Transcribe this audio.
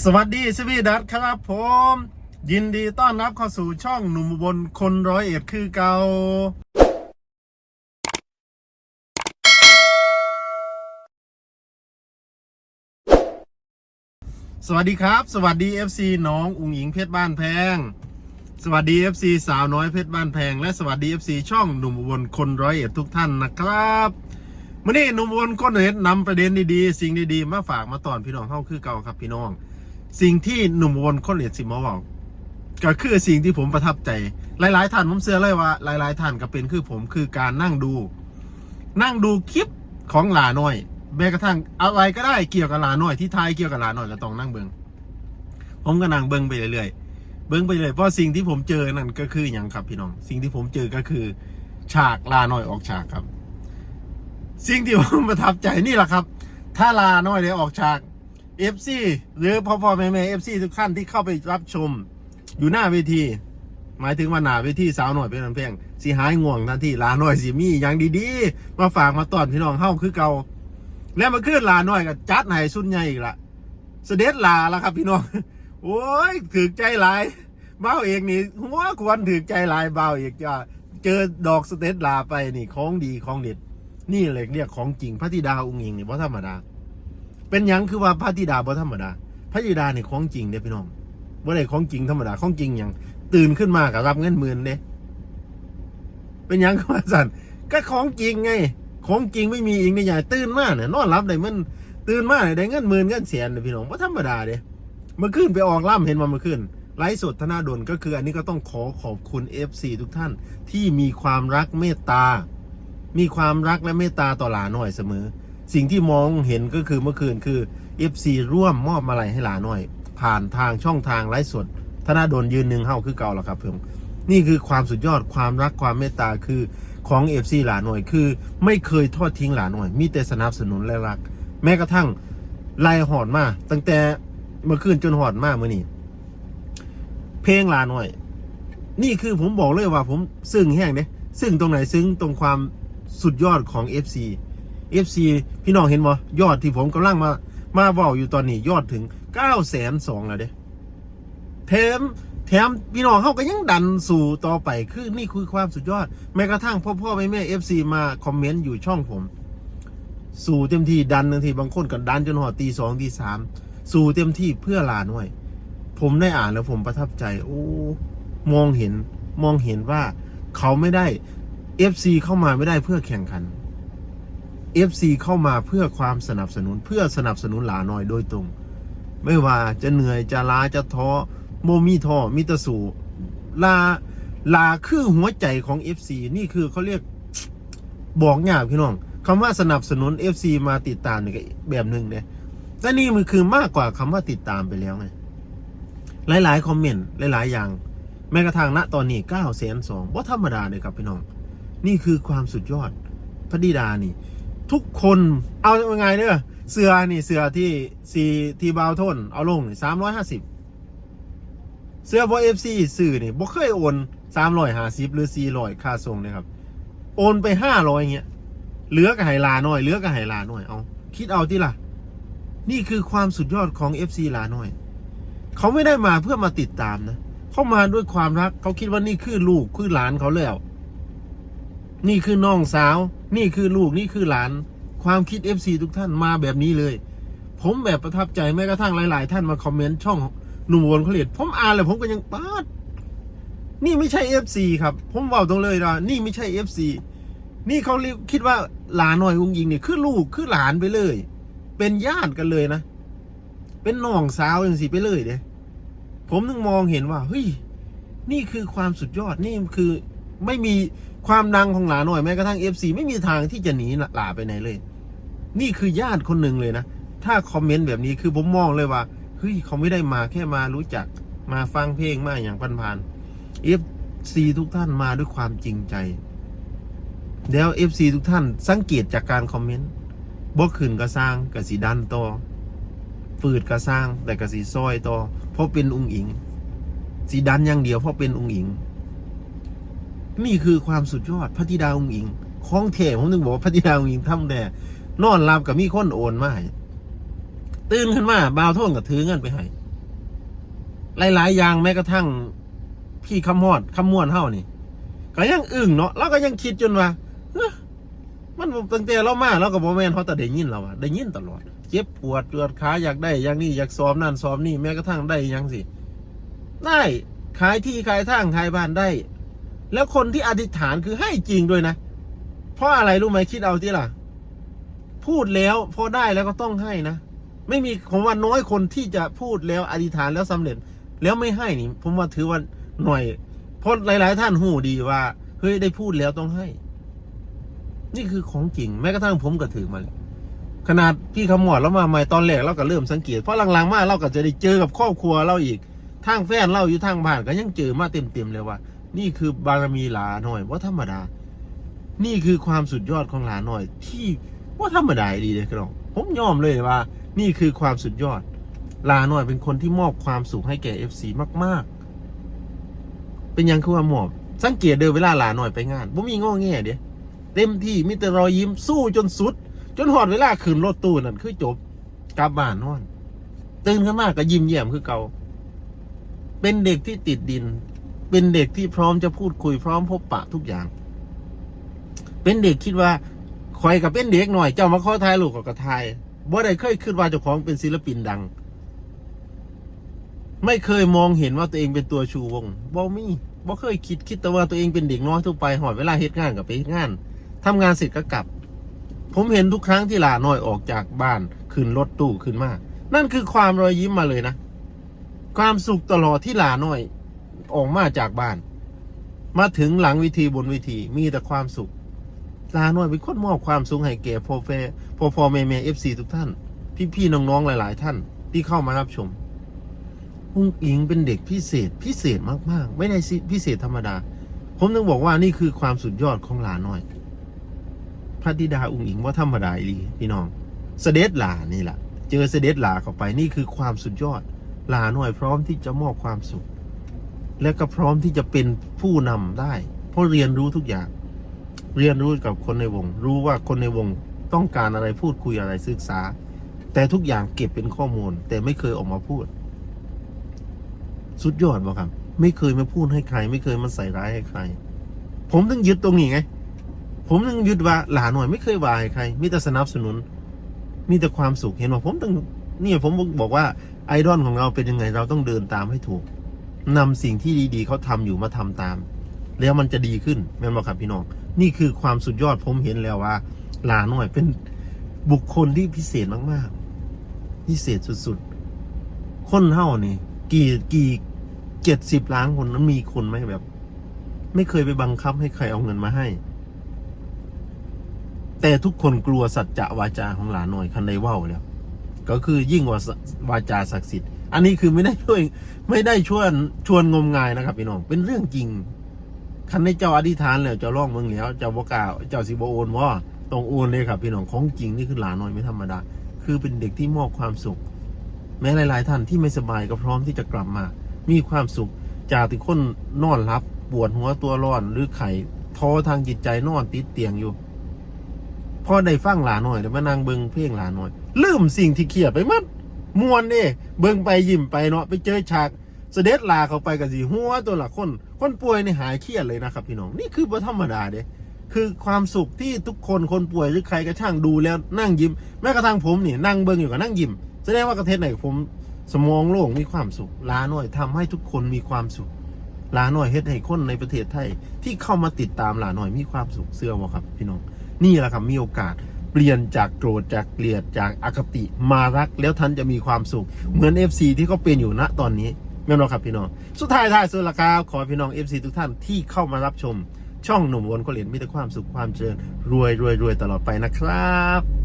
สวัสดีสวีดัตครับผม ยินดีต้อนรับเข้าสู่ช่องหนุ่มอุบนคนร้อยเอ็ดคือเกาสวัสดีครับ สวัสดี FC น้องอุ๋งอิงเพชรบ้านแพง สวัสดี FC สาวน้อยเพชรบ้านแพง และสวัสดี FC ช่องหนุ่มอุบลคนร้อยเอ็ดทุกท่านนะครับมื่อนี้หนุ่มอุบลคนร้อยเอ็ดนำประเด็นดีๆ สิ่งดีๆ มาฝากมาตอนพี่น้องเข้าคือเก่าครับพี่น้อง สิ่งที่หนุ่มอุบลคนร้อยดสิมาบอกก็คือสิ่งที่ผมประทับใจ หลาย ๆ ท่านผมเชื่อเลยว่า หลาย ๆ ท่านก็เป็นคือผมคือการนั่งดู นั่งดูคลิปของหลาน้อยแม้กระทั่งอะไรก็ได้เกี่ยวกับหลาน้อยที่ทายเกี่ยวกับหลาน้อยก็ต้องนั่งเบิงผมก็นั่งเบิงไปเรื่อยๆเบิ้งไปเลยเพราะสิ่งที่ผมเจอนั่นก็คืออย่างครับพี่น้อง สิ่งที่ผมเจอก็คือ ฉากลาน้อยออกฉากครับ สิ่งที่ผมประทับใจนี่แหละครับ ถ้าลาน้อยได้ออกฉาก เอฟซีหรือพ่อพ่อแม่แม่เอฟซีทุกท่านที่เข้าไปรับชม อยู่หน้าเวที หมายถึงว่าหน้าเวทีสาวหน่อยเป็นลำเพลงสีหายง่วงทันทีลาหน้อยสีมีอย่างดีๆ มาฝากมาตอนพี่น้องเข้าคือเก่าแล้วมาขึ้นลาหน้อยก็จัดให้สุดใหญ่อีกละเสด็จลาแล้วครับพี่น้อง โอ้ยถือใจหลายเบ้าเอกนี่หัวควรถือใจหลายเบ้าเอกจะเจอดอกสเตตลาไปนี่ของดีของเด็ด นี่เลยเรียกของจริงพระธิดาองค์หญิงนี่บ่ธรรมดา เป็นหยังคือว่าพระธิดาบ่ธรรมดาพระธิดาเนี่ยของจริงเด้พี่น้องบ่าได้ของจริงธรรมดาของจริงหยังตื่นขึ้นมากับรับเงินหมื่นเด้เป็นหยังก็ว่าสั่นก็ของจริงไง ของจริงไม่มีอีกในใหญ่ตื่นมาเนี่ยนอนรับได้มันตื่นมาเนี่ยได้เงินหมื่นเงินแสนเด้พี่น้องบ่ธรรมดาเด้เมื่อคืนไปออกล่ำเห็นมาเมื่อคืนไลฟ์สดธนาดลก็คือ อันนี้ก็ต้องขอขอบคุณ FC ทุกท่านที่มีความรักเมตตา มีความรักและเมตตาต่อหลาหน่อยเสมอ สิ่งที่มองเห็นก็คือเมื่อคืนคือ FC ร่วมมอบมาลัยให้หลาหน่อย ผ่านทางช่องทางไลฟ์สดธนาดลยืนหนึ่งเฮ้าคือเก่าแล้วครับเพื่อนนี่คือความสุดยอดความรักความเมตตาคือของ FC หลาหน่อยคือ ไม่เคยทอดทิ้งหลาหน่อย มีแต่สนับสนุนและรัก แม้กระทั่งไล่หอดมาตั้งแต่เมื่อคืนจนหอดมาเมื่อนี้เพลงหลาหน่อย นี่คือผมบอกเลยว่าผมซึ้งแห้งเด้ซึ้งตรงไหนซึ้งตรงความสุดยอดของ FC FC พี่น้องเห็นบ่ยอดที่ผมกำลังมา มาเว่าอยู่ตอนนี้ยอดถึง9ก้าแสนสองแล้วเด้แถมแถมพี่น้องเขาก็ยังดันสู่ต่อไปคือนี่คือความสุดยอด แม้กระทั่งพ่อพ่อแม่แม่ FC มาคอมเมนต์อยู่ช่องผม สู่เต็มที่ดันบางทีบางคนก็ดันจนหอดตีสองตีสามสู่เต็มที่เพื่อลาหน่วย ผมได้อ่านแล้วผมประทับใจ โอ้มองเห็นมองเห็นว่าเขาไม่ได้ FC เข้ามาไม่ได้เพื่อแข่งขัน FC เข้ามาเพื่อความสนับสนุนเพื่อสนับสนุนหลาน้อยโดยตรง ไม่ว่าจะเหนื่อยจะล้าจะท้อโมมีท้อมีแตสูลาลาคือหัวใจของ FC นี่คือเขาเรียกบอกยากพี่น้องคำว่าสนับสนุน FC มาติดตามนี่แบบหนึ่งเนี่ยแต่นี่มันคือมากกว่าคำว่าติดตามไปแล้วไงหลาย ๆ คอมเมนต์หลาย ๆ อย่าง แม้กระทั่งณตอนนี้9ก้าแสนสองว่าธรรมดาเลยครับพี่น้อง นี่คือความสุดยอดพระดิดานี่ ทุกคนเอาไงเด้อเสือนี่เสือที่ซีที่บาวทนเอาลงสามร้อยห้าสิบเสื้อบอเอฟซีสื่อนี่บ่เคยโอนสามร้อยห้าสิบหรือสี่ร้อยค่าส่งเลยครับ โอนไปห้าร้อยเงี้ย เหลือกับไหลาหน่อย เหลือกับไหลาหน่อยเอา คิดเอาที่ล่ะ นี่คือความสุดยอดของ FC ลาหน่อย เขาไม่ได้มาเพื่อมาติดตามนะ เขามาด้วยความรัก เขาคิดว่านี่คือลูกคือหลานเขาแล้ว นี่คือน้องสาว นี่คือลูกนี่คือหลาน ความคิด FC ทุกท่านมาแบบนี้เลย ผมแบบประทับใจแม้กระทั่งหลาย ๆ ท่านมาคอมเมนต์ช่องหนุ่มวนเขาเรียดผมอ่านเลยผมก็ยังปาดนี่ไม่ใช่ FC ครับ ผมบอกตรงเลยว่านี่ไม่ใช่ FC นี่เขาคิดว่าหลานหน่อยอุ้งยิงเนี่ยคือลูกคือหลานไปเลย เป็นญาติกันเลยนะ เป็นน้องสาวอย่างสิไปเลยเด้ผมนึงมองเห็นว่าเฮ้ยนี่คือความสุดยอดนี่คือไม่มี ความดังของหลาหน่อยแม้กระทั่งเอฟซีไม่มีทางที่จะหนีหลาไปไหนเลย นี่คือญาติคนหนึ่งเลยนะ ถ้าคอมเมนต์แบบนี้คือผมมองเลยว่าเฮ้ยเขาไม่ได้มาแค่มารู้จักมาฟังเพลงมาอย่างพันๆเอฟซีทุกท่านมาด้วยความจริงใจ แล้ว FC ทุกท่านสังเกตจากการคอมเมนต์บ่ขึ้นก็สร้างก็สีดันต่อฝืดก็สร้างแต่ก็สีซอยต่อเพราะเป็นองค์อิง สีดันอย่างเดียวเพราะเป็นองค์อิง นี่คือความสุดยอดพระธิดาองค์อิงของแท้ผมถึงบอกว่าพระธิดาองค์อิงทำแต่นอนหลับกับมีคนโอนมาให้ตื่นขึ้นมาบ่าวท่นกับถือเงินไปให้หลายๆอย่างแม้กระทั่งพี่ขมอดขมวนเฮานี่ก็ยังอึ้งเนาะเราก็ยังคิดจนว่ามันตั้งแต่เรามาเราก็บ่แม่นเขาแต่ได้ยินเราอะได้ยินตลอด เจ็บปวดปวดขาอยากได้อย่างนี้อยากซ้อมนั่นซ้อมนี่แม้กระทั่งได้ยังสิ ได้ขายที่ขายทางขายบ้านได้ แล้วคนที่อธิษฐานคือให้จริงด้วยนะ เพราะอะไรรู้ไหมคิดเอาที่ล่ะ พูดแล้วพอได้แล้วก็ต้องให้นะ ไม่มีผมว่าน้อยคนที่จะพูดแล้วอธิษฐานแล้วสำเร็จ แล้วไม่ให้นี่ ผมว่าถือว่าหน่อย เพราะหลาย ๆ ท่านหูดีว่า เฮ้ยได้พูดแล้วต้องให้ นี่คือของจริง แม้กระทั่งผมก็ถือมาแล้วขนาดพี่ขมวดแล้วมาใหม่ตอนแรกเราก็เริ่มสังเกตเพราะหลังๆมาเราก็จะได้เจอกับครอบครัวเราอีกทางแฟนเราอยู่ทางบ้านก็ยังเจอมาเต็มๆเลยว่า นี่คือบารมีหลาหน่อยว่าธรรมดา นี่คือความสุดยอดของหลาหน่อย ที่ว่าธรรมดาดีเลยครับผมยอมเลยว่า นี่คือความสุดยอดลาหน่อยเป็นคนที่มอบความสุขให้แก่ FC มาก ๆ เป็นยังคือว่ามอบ สังเกตเดินเวลาลาหน่อยไปงานบ่มีง้อแง่เด้เต็มที่มีแต่รอยยิ้มสู้จนสุด จนหอดเวลาขึ้นรถตู้นั่นคือจบกลับบ้านนอนตื่นขึ้นมาก็ยิ้มแย้มคือเก่าเป็นเด็กที่ติดดิน เป็นเด็กที่พร้อมจะพูดคุยพร้อมพบปะทุกอย่าง เป็นเด็กคิดว่าคอยกับเป็นเด็กหน่อยเจ้ามาขอทายลูกกับกระทายบ่ได้เคยคิดว่าเจ้าของเป็นศิลปินดัง ไม่เคยมองเห็นว่าตัวเองเป็นตัวชูวงบ่มีบ่เคยคิดคิดแต่ว่าตัวเองเป็นเด็กน้อยทั่วไปหอดเวลาเฮ็ดงานกับไปเฮ็ดงานทำงานเสร็จก็กลับ ผมเห็นทุกครั้งที่หลาน้อยออกจากบ้านขึ้นรถตู้ขึ้นมา นั่นคือความรอยยิ้มมาเลยนะ ความสุขตลอดที่หลาน้อย ออกมาจากบ้าน มาถึงหลังวิธีบนวิธีมีแต่ความสุขลาหน้อยเป็นคนมอบความสุขให้แก่พ่อแม่พ่อพ่อแม่แม่เอฟซีทุกท่าน พี่พี่ๆน้องๆหลาย ๆ ท่านที่เข้ามารับชมอุ้งอิงเป็นเด็กพิเศษพิเศษมากๆ ไม่ได้พิเศษธรรมดา ผมต้องบอกว่านี่คือความสุดยอดของหลาน้อย พระธิดาอุ้งอิงว่าธรรมดาอีพี่น้อง เสด็จหลานี่แหละเจอเสด็จหลาเข้าไปนี่คือความสุดยอด หลาหน่อยพร้อมที่จะมอบความสุข และก็พร้อมที่จะเป็นผู้นำได้ เพราะเรียนรู้ทุกอย่าง เรียนรู้กับคนในวง รู้ว่าคนในวงต้องการอะไรพูดคุยอะไรศึกษา แต่ทุกอย่างเก็บเป็นข้อมูล แต่ไม่เคยออกมาพูด สุดยอดบ่ครับ ไม่เคยมาพูดให้ใคร ไม่เคยมาใส่ร้ายให้ใคร ผมต้องยึดตรงนี้ไง ผมต้องยึดว่าหลานหน่อยไม่เคยวายใครมีแต่สนับสนุน มีแต่ความสุขเห็นว่าผมต้องนี่ผมบอกว่าไอดอลของเราเป็นยังไง เราต้องเดินตามให้ถูก นำสิ่งที่ดีๆเขาทำอยู่มาทำตาม แล้วมันจะดีขึ้นแม่นบอกครับพี่น้อง นี่คือความสุดยอดผมเห็นแล้วว่าหลาหน่อยเป็นบุคคลที่พิเศษมากๆ พิเศษสุดๆ คนเท่านี่กี่กี่เจ็ดสิบล้านคนนั้นมีคนไหมแบบ ไม่เคยไปบังคับให้ใครเอาเงินมาให้ แต่ทุกคนกลัวสัจจะวาจาของหลานหน่อยคันใดว่าวแล้ว ก็คือยิ่งกว่าวาจาศักดิ์สิทธิ์ อันนี้คือไม่ได้ช่วย ไม่ได้ชวนชวนงมงายนะครับพี่น้องเป็นเรื่องจริงคันในเจ้าอธิษฐานแล้วเจ้าร่องเมืองแล้วเจ้าบกล้าเจ้าสิบโอนว่าต้องโอนเลยครับ พี่น้องของจริงนี่คือหลานน้อยไม่ธรรมดา คือเป็นเด็กที่มอบความสุข แม้หลาย ๆ ท่านที่ไม่สบายก็พร้อมที่จะกลับมา มีความสุขจากที่คนนอนรับปวดหัวตัวร้อนหรือไข่ท้อทางจิตใจนอนติดเตียงอยู่พอได้ฟังหลานหน่อยเดี๋ยวมานั่งเบิงเพลงหลานหน่อย ลืมสิ่งที่เครียดไปมัด มวนเด้เบิ่งไปยิ้มไปเนาะไปเจอฉากเสด็จลาเขาไปกับสีหัวตัวละคนคนป่วยในหายเครียดเลยนะครับพี่น้องนี่คือบ่ธรรมดาเด้คือความสุขที่ทุกคนคนป่วยหรือใครก็ช่างดูแล้วนั่งยิ้มแม้กระทั่งผมนี่นั่งเบิ่งอยู่กับนั่งยิ้มแสดงว่ากระเทศไหนผมสมองโล่งมีความสุขลาหน่อยทำให้ทุกคนมีความสุขลาหน่อยเฮ็ดให้คนในประเทศไทย ที่เข้ามาติดตามลาหน่อยมีความสุขเสื้อวะครับ พี่น้องนี่แหละครับมีโอกาส เปลี่ยนจากโกรธจากเกลียดจากอคติมารักแล้วท่านจะมีความสุข เหมือน FC ที่เขาเป็นอยู่ณตอนนี้แม่นบ่ครับพี่น้อง สุดท้ายท้ายสุดละครับขอพี่น้อง FC ทุกท่านที่เข้ามารับชม ช่องหนุ่มวนก็เหรียญมีแต่ความสุขความเจริญรวยรวยรวยตลอดไปนะครับ